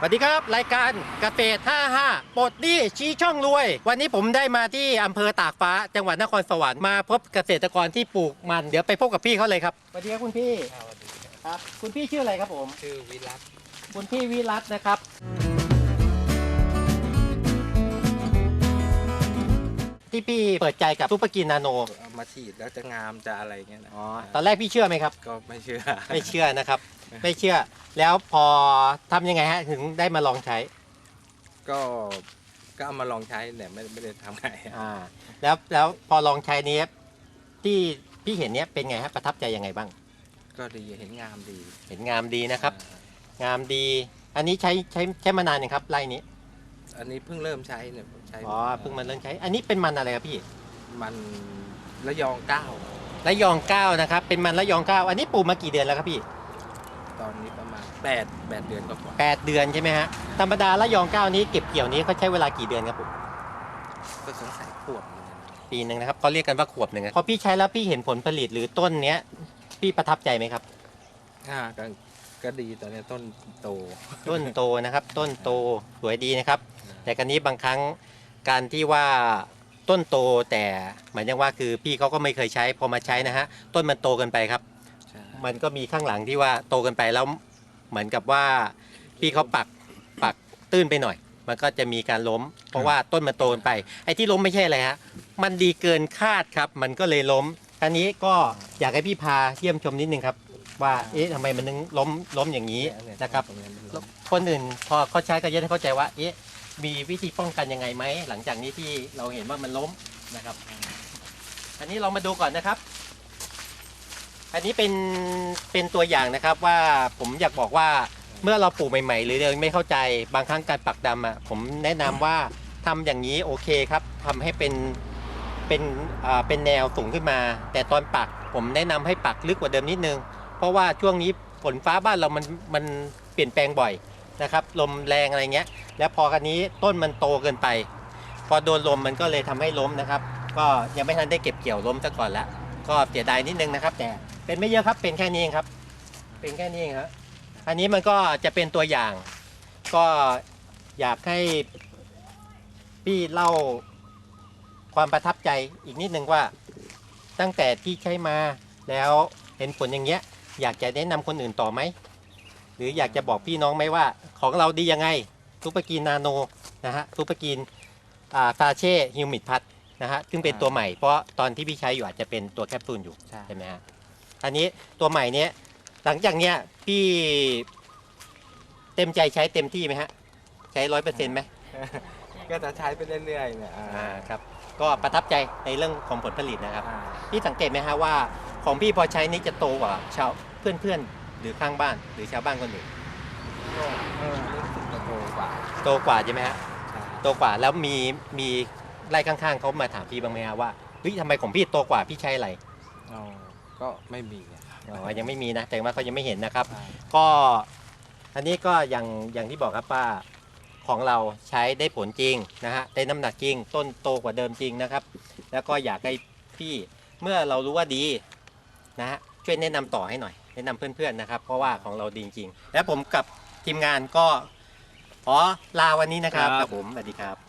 สวัสดีครับ รายการเกษตร55ปลดหนี้ชี้ช่องรวย วันนี้ผมได้มาที่อำเภอตากฟ้า จังหวัดนครสวรรค์มาพบเกษตรกรที่ปลูกมัน เดี๋ยวไปพบกับพี่เขาเลยครับสวัสดีครับคุณพี่ครับคุณพี่ชื่ออะไรครับผม ชื่อวิรัตคุณพี่วิรัตน์นะครับ ที่พี่เปิดใจกับซูเปอร์กินนาโนเอามาฉีดแล้วจะงามจะอะไรเงี้ยนะอ๋อตอนแรกพี่เชื่อไหมครับ ก็ไม่เชื่อ ไม่เชื่อนะครับ ไม่เชื่อ แล้วพอทำยังไงฮะถึงได้มาลองใช้ก็ก็เอามาลองใช้เนี่ยไม่ไม่ได้ทำไงอ่าแล้วแล้วพอลองใช้นี้ที่พี่เห็นเนี้ยเป็นไงฮะประทับใจยังไงบ้าง ก็ดีเห็นงามดีเห็นงามดีนะครับ อ่างามดี อันนี้ใช้ใช้ใช้มานานยังครับไร่นี้ อันนี้เพิ่งเริ่มใช้เนี่ยผมใช้อ๋อเพิ่งมาเริ่มใช้ อันนี้เป็นมันอะไรครับพี่ มันระยองเก้าระยองเก้านะครับ เป็นมันระยองเก้าอันนี้ปลูกมากี่เดือนแล้วครับพี่ตอนนี้ประมาณแปดแปดเดือนกว่าแปดเดือนใช่ไหมฮะธรรมดาระยองเก้านี้เก็บเกี่ยวนี้เขาใช้เวลากี่เดือนครับผมๆก็สงสัยขวบเหมือนกันปีหนึ่งนะครับเขาเรียกกันว่าขวบหนึ่งอะพอพี่ใช้แล้วพี่เห็นผลผลิตหรือต้นเนี้ยพี่ประทับใจไหมครับ อ่าก็ก็ดีตอนนี้ต้นโตต้นโตนะครับ ต้นโตสวยดีนะครับ แต่กันนี้บางครั้งการที่ว่าต้นโตแต่หมายถึงว่าคือพี่เขาก็ไม่เคยใช้พอมาใช้นะฮะต้นมันโตเกินไปครับใช่มันก็มีข้างหลังที่ว่าโตเกินไปแล้วเหมือนกับว่าพี่เขาปักปักตื้นไปหน่อย มันก็จะมีการล้ม เพราะว่าต้นมันโตเกินไปไอ้ที่ล้มไม่ใช่อะไรฮะมันดีเกินคาดครับ มันก็เลยล้มอันนี้ก็อยากให้พี่พาเยี่ยมชมนิดนึงครับ ว่าเอ๊ะทำไมมันถึงล้มล้มอย่างนี้เยนะครับตงมันล้มคนอื่นพอเขาใช้ก็จะได้เข้าใจว่าเอ๊ะ มีวิธีป้องกันยังไงไหม หลังจากนี้ที่เราเห็นว่ามันล้มนะครับ อันนี้เรามาดูก่อนนะครับ อันนี้เป็นเป็นตัวอย่างนะครับว่าผมอยากบอกว่าเมื่อเราปลูกใหม่ ๆ หรือเราไม่เข้าใจบางครั้งการปักดำอะผมแนะนำว่าทำอย่างนี้โอเคครับทำให้เป็นเป็นอ่าเป็นแนวสูงขึ้นมา แต่ตอนปักผมแนะนำให้ปักลึกกว่าเดิมนิดนึง เพราะว่าช่วงนี้ฝนฟ้าบ้านเรามันมันเปลี่ยนแปลงบ่อย นะครับลมแรงอะไรเงี้ย แล้วพอคันนี้ต้นมันโตเกินไป พอโดนลมมันก็เลยทำให้ล้มนะครับ ก็ยังไม่ทันได้เก็บเกี่ยวล้มซะก่อนละก็เสียดายนิดนึงนะครับ แต่เป็นไม่เยอะครับเป็นแค่นี้เองครับ เป็นแค่นี้เองครับอันนี้มันก็จะเป็นตัวอย่าง ก็อยากให้พี่เล่าความประทับใจอีกนิดนึงว่า ตั้งแต่ที่ใช้มาแล้วเห็นผลอย่างเงี้ย อยากจะแนะนำคนอื่นต่อไหม หรืออยากจะบอกพี่น้องไหมว่า ของเราดียังไงซูเปอร์กีนนาโนนะฮะซูเปอร์กีนอ่าฟาเช่ฮิวมิดพัทนะฮะซึ่งเป็นตัวใหม่เพราะตอนที่พี่ใช้อยู่อาจจะเป็นตัวแคปซูลอยู่ใช่ ใช่ไหมฮะอันนี้ตัวใหม่เนี้ยหลังจากเนี้ยพี่เต็มใจใช้เต็มที่ไหมฮะใช้ร้อยเปอร์เซ็นต์ไหมก็จะใช้ไปเรื่อยๆเนี่ยอ่าอ่าครับก็ประทับใจในเรื่องของผลผลิตนะครับ อ่าพี่สังเกตไหมฮะว่าของพี่พอใช้นี่จะโตกว่าชาวเพื่อนๆ หรือข้างบ้านหรือชาวบ้านคนอื่นก็เออรู้สึกจะโตกว่าโตกว่าใช่ไหมฮะใช่โตกว่าแล้วมีมีไร่ข้างๆเขามาถามพี่บ้างไหมฮะว่าเฮ้ยทำไมของพี่โตกว่าพี่ใช้อะไรอ๋อก็ไม่มีอะอ๋อยังไม่มีนะ แต่ว่าเขายังไม่เห็นนะครับ ใช่ก็อันนี้ก็อย่างอย่างที่บอกครับว่าของเราใช้ได้ผลจริงนะฮะได้น้ำหนักจริง ต้นโตกว่าเดิมจริงนะครับ แล้วก็อยากให้พี่เมื่อเรารู้ว่าดีนะฮะช่วยแนะนำต่อให้หน่อยแนะนำเพื่อนๆนะครับ เพราะว่าของเราดีจริงแล้วผมกับทีมงานก็ขอลาวันนี้นะครับครับผมสวัสดีครับ